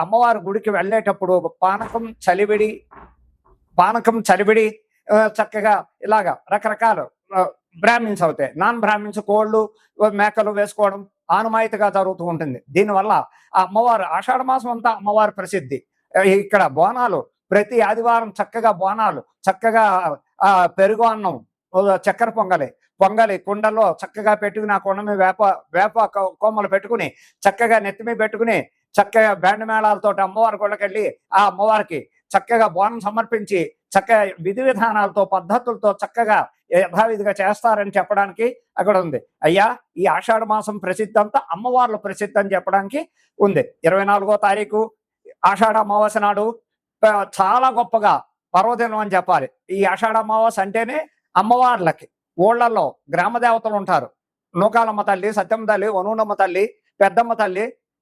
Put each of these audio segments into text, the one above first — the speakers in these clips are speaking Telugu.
అమ్మవారి గుడికి వెళ్ళేటప్పుడు పానకం చలివిడి పానకం చలివిడి చక్కగా ఇలాగా రకరకాల బ్రాహ్మిన్స్ అవుతాయి. నాన్ బ్రాహ్మిన్స్ కోళ్ళు మేకలు వేసుకోవడం ఆనుమాయితీగా జరుగుతూ ఉంటుంది. దీనివల్ల ఆ అమ్మవారు ఆషాఢ మాసం అంతా అమ్మవారి ప్రసిద్ధి. ఇక్కడ బోనాలు ప్రతి ఆదివారం చక్కగా బోనాలు చక్కగా పెరుగు అన్నం చక్కెర పొంగలి పొంగలి కుండలో చక్కగా పెట్టుకుని ఆ కొండ మీద వేప వేప కొమ్మలు పెట్టుకుని చక్కగా నెత్తిమీ పెట్టుకుని చక్కగా బ్యాండ్ మేళాలతో అమ్మవారి గుళ్ళకెళ్ళి ఆ అమ్మవారికి చక్కగా బోనం సమర్పించి చక్కగా విధి విధానాలతో పద్ధతులతో చక్కగా యథావిధిగా చేస్తారని చెప్పడానికి అక్కడ ఉంది. అయ్యా ఈ ఆషాఢ మాసం ప్రసిద్ధి అంతా అమ్మవార్ల ప్రసిద్ధి అని చెప్పడానికి ఉంది. ఇరవై నాలుగో తారీఖు ఆషాఢ అమావాస్య నాడు చాలా గొప్పగా పర్వదినం అని చెప్పాలి. ఈ ఆషాఢ అమావాస్య అంటేనే అమ్మవార్లకి ఊళ్ళల్లో గ్రామ దేవతలు ఉంటారు. నూకాలమ్మ తల్లి సత్యమ్మ తల్లి వనూనమ్మ తల్లి పెద్దమ్మ తల్లి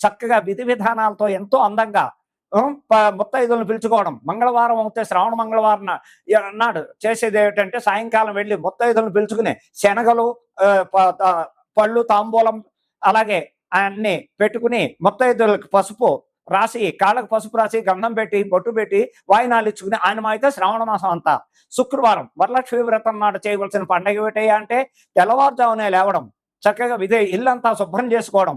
చక్కగా విధి విధానాలతో ఎంతో అందంగా ముత్తైదులను పిలుచుకోవడం. మంగళవారం అవుతే శ్రావణ మంగళవారం నాడు చేసేది ఏమిటంటే సాయంకాలం వెళ్ళి ముత్తైదులను పిలుచుకుని శనగలు పళ్ళు తాంబూలం అలాగే అన్ని పెట్టుకుని ముత్తైదులకు పసుపు రాసి కాళ్ళకు పసుపు రాసి గంధం పెట్టి బొట్టు పెట్టి వాయినాలు ఇచ్చుకుని ఆయన అయితే శ్రావణ మాసం అంతా. శుక్రవారం వరలక్ష్మి వ్రతం నాడు చేయవలసిన పండగ ఏమిటయ్యా అంటే తెల్లవారుజామునే లేవడం చక్కగా విధి ఇల్లంతా శుభ్రం చేసుకోవడం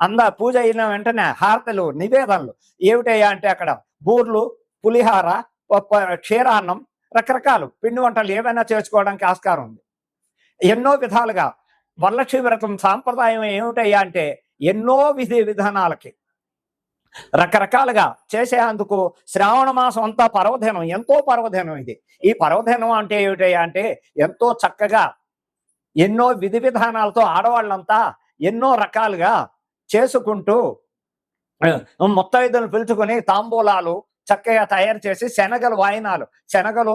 అందా పూజ అయిన వెంటనే హారతలు నివేదనలు. ఏమిటయ్యా అంటే అక్కడ బూర్లు పులిహార క్షీరాన్నం రకరకాలు పిండి వంటలు ఏవైనా చేసుకోవడానికి ఆస్కారం ఉంది. ఎన్నో విధాలుగా వరలక్ష్మి వ్రతం సాంప్రదాయం ఏమిటయ్యా అంటే ఎన్నో విధి విధానాలకి రకరకాలుగా చేసేందుకు శ్రావణ మాసం అంతా పర్వదినం ఎంతో పర్వదినం ఇది. ఈ పర్వదినం అంటే ఏమిటయ్యా అంటే ఎంతో చక్కగా ఎన్నో విధి విధానాలతో ఆడవాళ్ళంతా ఎన్నో రకాలుగా చేసుకుంటూ ముత్తైదులు పిలుచుకొని తాంబూలాలు చక్కగా తయారు చేసి శనగలు వాయినాలు. శనగలు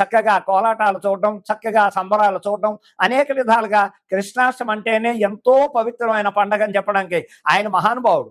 చక్కగా కోలాటాలు చూడడం చక్కగా సంబరాలు చూడడం అనేక విధాలుగా కృష్ణాష్టమి అంటేనే ఎంతో పవిత్రమైన పండగ అని చెప్పడానికి ఆయన మహానుభావుడు.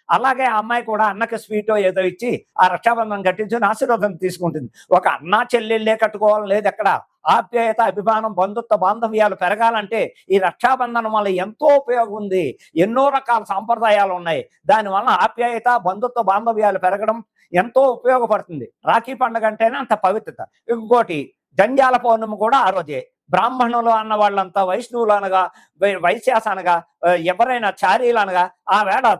అలాగే ఆ అమ్మాయి కూడా అన్నకి స్వీటో ఏదో ఇచ్చి ఆ రక్షాబంధనం కట్టించుకుని ఆశీర్వాదం తీసుకుంటుంది. ఒక అన్న చెల్లెళ్ళే కట్టుకోవాలని లేదు ఎక్కడ? ఆప్యాయత అభిమానం బంధుత్వ బాంధవ్యాలు పెరగాలంటే ఈ రక్షాబంధనం వల్ల ఎంతో ఉపయోగం ఉంది. ఎన్నో రకాల సాంప్రదాయాలు ఉన్నాయి. దానివల్ల ఆప్యాయత బంధుత్వ బాంధవ్యాలు పెరగడం ఎంతో ఉపయోగపడుతుంది. రాఖీ పండుగ అంటేనే అంత పవిత్రత. ఇంకోటి జంజాల పౌర్ణమి కూడా ఆ రోజే. బ్రాహ్మణులు అన్న వాళ్ళంతా వైష్ణవులు అనగా వై- వైశ్యాస అనగా ఎవరైనా చారీలు అనగా ఆ వేళ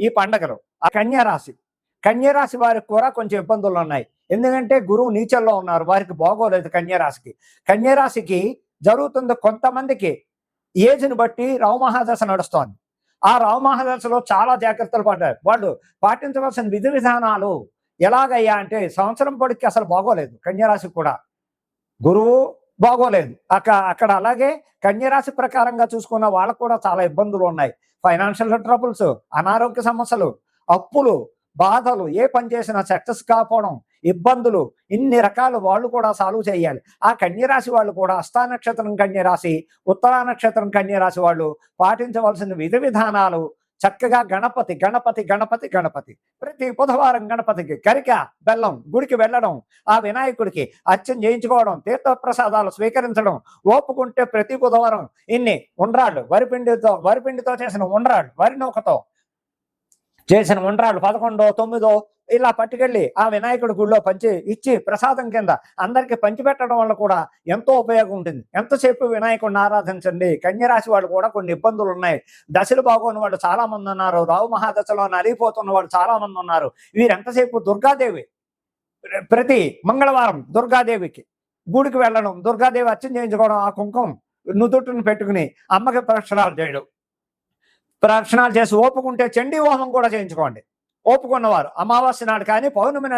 ఈ పండగలు. ఆ కన్యారాశి కన్యారాశి వారికి కూడా కొంచెం ఇబ్బందులు ఉన్నాయి. ఎందుకంటే గురువు నీచల్లో ఉన్నారు. వారికి బాగోలేదు కన్యారాశికి కన్యారాశికి జరుగుతుంది కొంతమందికి ఏజ్ని బట్టి రవమహాదశ నడుస్తోంది. ఆ రవమహాదశలో చాలా జాగ్రత్తలు పడ్డారు. వాళ్ళు పాటించవలసిన విధి విధానాలు ఎలాగయ్యా అంటే సంవత్సరం పొడికి అసలు బాగోలేదు. కన్యారాశికి కూడా. గురువు బాగోలేదు. అక్క అక్కడ అలాగే కన్యరాశి ప్రకారంగా చూసుకున్న వాళ్ళకు కూడా చాలా ఇబ్బందులు ఉన్నాయి. ఫైనాన్షియల్ ట్రబుల్స్ అనారోగ్య సమస్యలు అప్పులు బాధలు ఏ పని చేసినా సక్సెస్ కాకపోవడం ఇబ్బందులు ఇన్ని రకాలు వాళ్ళు కూడా సాల్వ్ చేయాలి. ఆ కన్యరాశి వాళ్ళు కూడా అష్టా నక్షత్రం కన్యరాశి ఉత్తరా నక్షత్రం కన్యరాశి వాళ్ళు పాటించవలసిన విధి విధానాలు చక్కగా గణపతి గణపతి గణపతి గణపతి. ప్రతి బుధవారం గణపతికి కరిక బెల్లం గుడికి వెళ్ళడం ఆ వినాయకుడికి అర్చన చేయించుకోవడం తీర్థప్రసాదాలు స్వీకరించడం ఓపుకుంటే ప్రతి బుధవారం ఇన్ని ఉండ్రాళ్ళు వరిపిండితో వరిపిండితో చేసిన ఉండ్రాళ్ళు వరి నూకతో చేసిన ఉండ్రాళ్ళు పదకొండో తొమ్మిదో ఇలా పట్టుకెళ్ళి ఆ వినాయకుడి గుడిలో పంచి ఇచ్చి ప్రసాదం కింద అందరికి పంచిపెట్టడం వల్ల కూడా ఎంతో ఉపయోగం ఉంటుంది. ఎంతసేపు వినాయకుడిని ఆరాధించండి? కన్యరాశి వాళ్ళు కూడా కొన్ని ఇబ్బందులు ఉన్నాయి. దశలు బాగోని వాళ్ళు చాలా మంది ఉన్నారు. రావు మహాదశలో నలిగిపోతున్న వాళ్ళు చాలా మంది ఉన్నారు. వీరు ఎంతసేపు దుర్గాదేవి ప్ర- ప్రతి మంగళవారం దుర్గాదేవికి గుడికి వెళ్ళడం దుర్గాదేవి అర్చన చేయించుకోవడం ఆ కుంకుమ నుదుట్టును పెట్టుకుని అమ్మకి ప్రక్షణాలు చేయడం. ప్రక్షణాలు చేసి ఓపుకుంటే చండీ హోమం కూడా చేయించుకోండి. ఒప్పుకున్నవారు. అమావాస్య నాడు కానీ పౌర్ణమి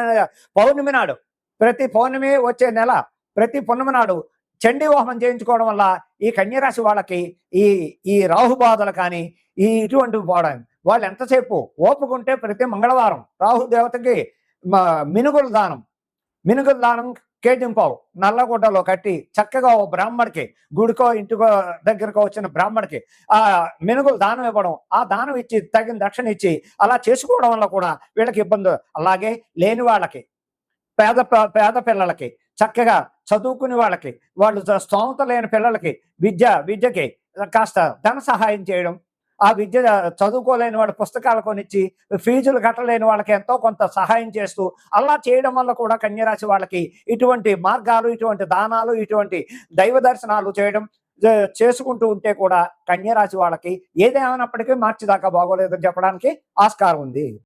పౌర్ణమి నాడు. ప్రతి పౌర్ణమి వచ్చే నెల ప్రతి పౌర్ణమి నాడు చండీ హోమం చేయించుకోవడం వల్ల ఈ కన్యరాశి వాళ్ళకి ఈ ఈ రాహు బాధలు కానీ ఈ ఇటువంటివి పోవడం వాళ్ళు ఎంతసేపు ఓపుకుంటే ప్రతి మంగళవారం రాహు దేవతకి మినుగుల దానం. మినుగుల దానం కేటింపావు నల్లగుడ్డలో కట్టి చక్కగా ఓ బ్రాహ్మడికి గుడికో ఇంటికో దగ్గరకో వచ్చిన బ్రాహ్మడికి ఆ మెనుగులు దానం ఇవ్వడం ఆ దానం ఇచ్చి తగిన దక్షిణ ఇచ్చి అలా చేసుకోవడం వల్ల కూడా వీళ్ళకి ఇబ్బంది. అలాగే లేని వాళ్ళకి పేద పేద పిల్లలకి చక్కగా చదువుకునే వాళ్ళకి వాళ్ళు స్తోమత లేని పిల్లలకి విద్య విద్యకి కాస్త ధన సహాయం చేయడం ఆ విద్య చదువుకోలేని వాళ్ళ పుస్తకాలు కొనిచ్చి ఫీజులు కట్టలేని వాళ్ళకి ఎంతో కొంత సహాయం చేస్తూ అలా చేయడం వల్ల కూడా కన్యరాశి వాళ్ళకి ఇటువంటి మార్గాలు ఇటువంటి దానాలు ఇటువంటి దైవ దర్శనాలు చేయడం చేసుకుంటూ ఉంటే కూడా కన్యరాశి వాళ్ళకి ఏదేమైనప్పటికీ మార్చి దాకా బాగోలేదని చెప్పడానికి ఆస్కారం ఉంది.